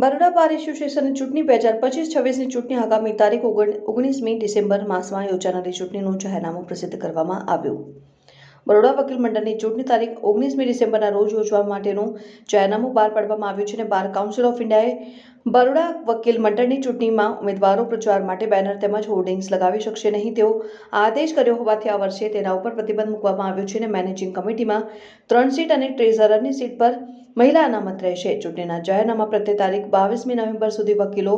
બરોડા બાર એસોસિએશનની ચૂંટણી બે હજાર પચીસ છવ્વીસની ચૂંટણી આગામી તારીખ ઓગણ ઓગણીસમી ડિસેમ્બર માસમાં યોજાનારી ચૂંટણીનું જાહેરનામું પ્રસિદ્ધ કરવામાં આવ્યું. બરોડા વકીલ મંડળની ચૂંટણી તારીખ ઓગણીસમી ડિસેમ્બરના રોજ યોજવા માટેનું જાહેરનામું બહાર પાડવામાં આવ્યું છે અને બાર કાઉન્સિલ ઓફ ઇન્ડિયાએ બરોડા વકીલ મંડળની ચૂંટણીમાં ઉમેદવારો પ્રચાર માટે બેનર તેમજ હોર્ડિંગ્સ લગાવી શકશે નહીં. તેવો આદેશ કર્યો હોવાથી આ વર્ષે તેના ઉપર પ્રતિબંધ મૂકવામાં આવ્યો છે અને મેનેજિંગ કમિટીમાં ત્રણ સીટ અને ટ્રેઝરરની સીટ પર મહિલા અનામત રહેશે. ચૂંટણીના જાહેરનામા પ્રત્યે તારીખ બાવીસમી નવેમ્બર સુધી વકીલો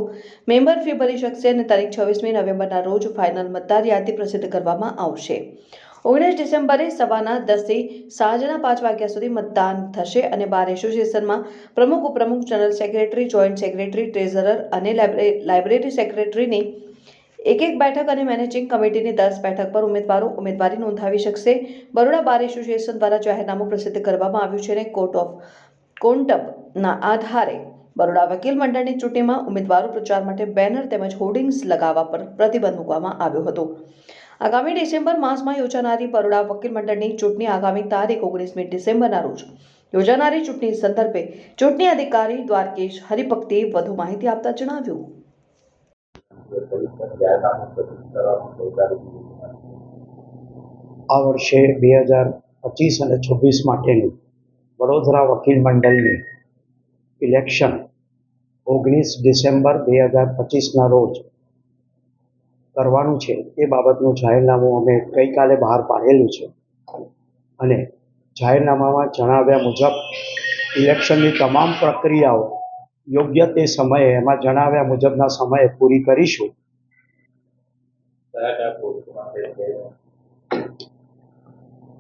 મેમ્બર ફી ભરી શકશે અને તારીખ છવ્વીસમી નવેમ્બરના રોજ ફાઇનલ મતદાર યાદી પ્રસિદ્ધ કરવામાં આવશે. ઓગણીસ ડિસેમ્બરે સવારના દસથી સાંજના પાંચ વાગ્યા સુધી મતદાન થશે અને બાર એસોસિએશનમાં પ્રમુખ, ઉપપ્રમુખ, general secretary, joint secretary, treasurer અને લાઇબ્રે- લાઇબ્રેરી સેક્રેટરીની એક એક બેઠક અને મેનેજિંગ કમિટીની દસ બેઠક પર ઉમેદવારો ઉમેદવારી નોંધાવી શકશે. બરોડા બાર એસોસિએશન દ્વારા જાહેરનામું પ્રસિદ્ધ કરવામાં આવ્યું છે અને કોર્ટ ઓફ કોન્ટબના આધારે બરોડા વકીલ મંડળની ચૂંટણીમાં ઉમેદવારો પ્રચાર માટે બેનર તેમજ હોર્ડિંગ્સ લગાવવા પર પ્રતિબંધ મૂકવામાં આવ્યો હતો. આગામી ડિસેમ્બર માસમાં યોજાનારી બરોડા વકીલ મંડળની ચૂંટણી આગામી તારીખ ઓગણીસમી ડિસેમ્બરના રોજ. યોજાનારી ચૂંટણી સંદર્ભે ચૂંટણી અધિકારી દ્વારકેશ હરિભક્તે વધુ માહિતી આપતા જણાવ્યું. આ વર્ષે બે હજાર પચીસ અને છવ્વીસ માટેની વડોદરા વકીલ મંડળની ઇલેક્શન ઓગણીસ ડિસેમ્બર બે હજાર પચીસના રોજ કરવાનું છે એ બાબતનું જાહેરનામું અમે ગઈકાલે બહાર પાડેલું છે. અને જાહેરનામામાં જણાવ્યા મુજબ, ઇલેક્શનની તમામ પ્રક્રિયાઓ યોગ્ય તે સમયે, એમાં જણાવ્યા મુજબના સમયે પૂરી કરીશું.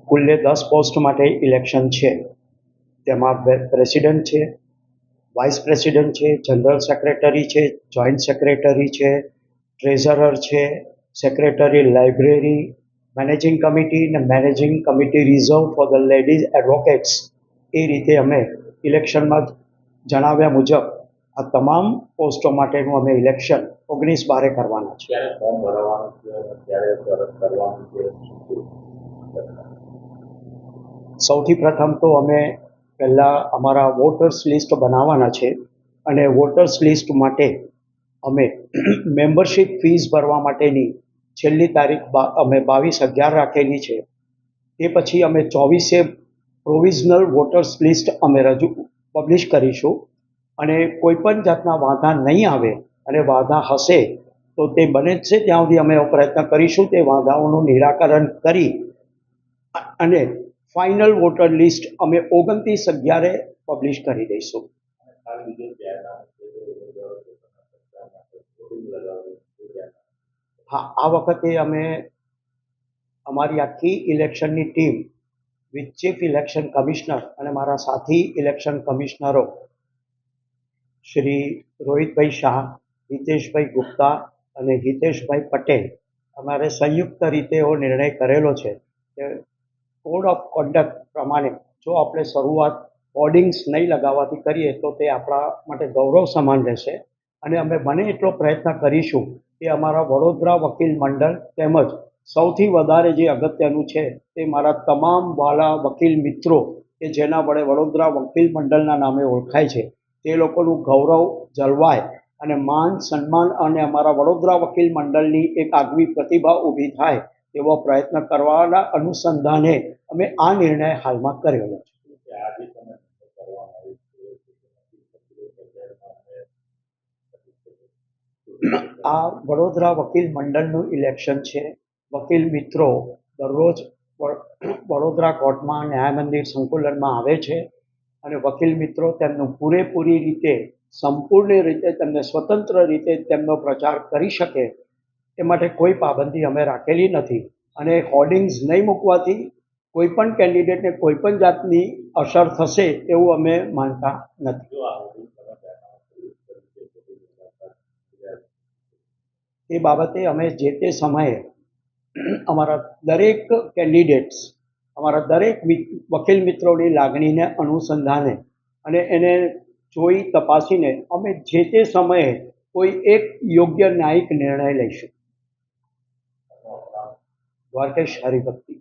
કુલ્લે દસ પોસ્ટ માટે ઇલેક્શન છે. તેમાં પ્રેસિડેન્ટ છે, વાઇસ પ્રેસિડેન્ટ છે, જનરલ સેક્રેટરી છે, જોઈન્ટ સેક્રેટરી છે ટ્રેઝરર છે સેક્રેટરી લાઇબ્રેરી મેનેજિંગ કમિટી અને managing committee reserve for the ladies advocates એ રીતે અમે ઇલેક્શનમાં જણાવ્યા મુજબ આ તમામ પોસ્ટો માટેનું અમે ઇલેક્શન ઓગણીસ બારે કરવાના છે? સૌથી પ્રથમ તો અમે પહેલાં અમારા વોટર્સ લિસ્ટ બનાવવાના છે અને વોટર્સ લિસ્ટ માટે અમે મેમ્બરશિપ ફીસ ભરવા માટેની છેલ્લી તારીખ અમે બાવીસ અગિયાર રાખેલી છે. તે પછી અમે ચોવીસે પ્રોવિઝનલ વોટર્સ લિસ્ટ અમે રજૂ પબ્લિશ કરીશું. અને કોઈપણ જાતના વાંધા નહીં આવે અને વાંધા હશે તો તે બને જ છે, ત્યાં સુધી અમે એવો પ્રયત્ન કરીશું તે વાંધાઓનું નિરાકરણ કરી. અને ફાઇનલ વોટર લિસ્ટ અમે ઓગણત્રીસ અગિયારે પબ્લિશ કરી દઈશું. હા, આ વખતે અમે અમારી આખી ઇલેક્શનની team with chief election commissioner અને મારા સાથી ઇલેક્શન કમિશનરો શ્રી રોહિતભાઈ શાહ, હિતેશભાઈ ગુપ્તા અને હિતેશભાઈ પટેલ, અમારે સંયુક્ત રીતે એવો નિર્ણય કરેલો છે કે કોડ ઓફ કોન્ડક્ટ પ્રમાણે જો આપણે શરૂઆત હોર્ડિંગ્સ નહીં લગાવવાથી કરીએ તો તે આપણા માટે ગૌરવ સમાન રહેશે. અને અમે બને એટલો પ્રયત્ન કરીશું કે અમારા વડોદરા વકીલ મંડળ તેમજ સૌથી વધારે જે અગત્યનું છે તે મારા તમામ વાલા વકીલ મિત્રો કે જેના વડે વડોદરા વકીલ મંડળના નામે ઓળખાય છે, તે લોકોનું ગૌરવ જળવાય અને માન સન્માન અને અમારા વડોદરા વકીલ મંડળની એક આગવી પ્રતિભા ઊભી થાય એવો પ્રયત્ન કરવાના અનુસંધાને અમે આ નિર્ણય હાલમાં કરેલો છે. આ વડોદરા વકીલ મંડળનું ઇલેક્શન છે. વકીલ મિત્રો દરરોજ વડોદરા કોર્ટમાં ન્યાય મંદિર સંકુલનમાં આવે છે અને વકીલ મિત્રો તેમનું પૂરેપૂરી રીતે, સંપૂર્ણ રીતે, તેમને સ્વતંત્ર રીતે તેમનો પ્રચાર કરી શકે એ માટે કોઈ પાબંદી અમે રાખેલી નથી. અને હોર્ડિંગ્સ નહીં મૂકવાથી કોઈ પણ કેન્ડિડેટને કોઈ પણ જાતની અસર થશે એવું અમે માનતા નથી જો આ hoarding તમે જાહેરનામું publish કર્યું છે તો તે મુલાકાત જાહેર એ બાબતે અમે જે તે સમયે અમારા દરેક કેન્ડિડેટ્સ અમારા દરેક વકીલ મિત્રોની લાગણીને અનુસંધાને અને એને જોઈ તપાસીને અમે જે તે સમયે કોઈ એક યોગ્ય ન્યાયિક નિર્ણય લઈશું. દ્વારકેશ હરિભક્તિ.